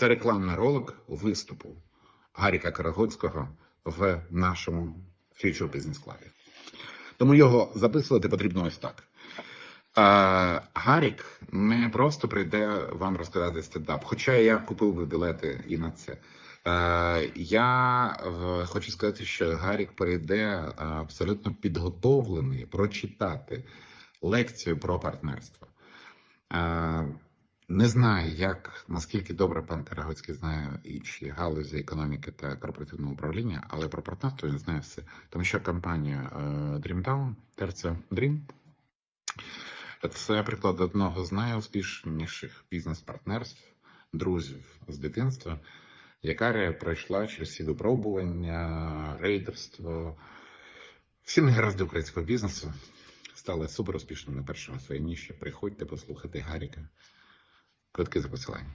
Це рекламний ролик виступу Гаріка Карагоцького в нашому Future Business Club. Тому його записувати потрібно ось так. Е, Гарік не просто прийде вам розказати стендап, хоча я купив би білети і на це. Е, я хочу сказати, що Гарік прийде абсолютно підготовлений прочитати лекцію про партнерство. Е, не знаю, як наскільки добре пан Тарагоцький знає інші галузі економіки та корпоративного управління, але про партнерство він знає все. Тому що компанія е, Dreamtown, Terza Dream, це приклад одного з найуспішніших бізнес-партнерств, друзів з дитинства, яка пройшла через всі випробування, рейдерство, всі негаразди українського бізнесу. Стали супер успішними на першому своїй ніші. Приходьте послухати Гаріка. Квитки за посиланням.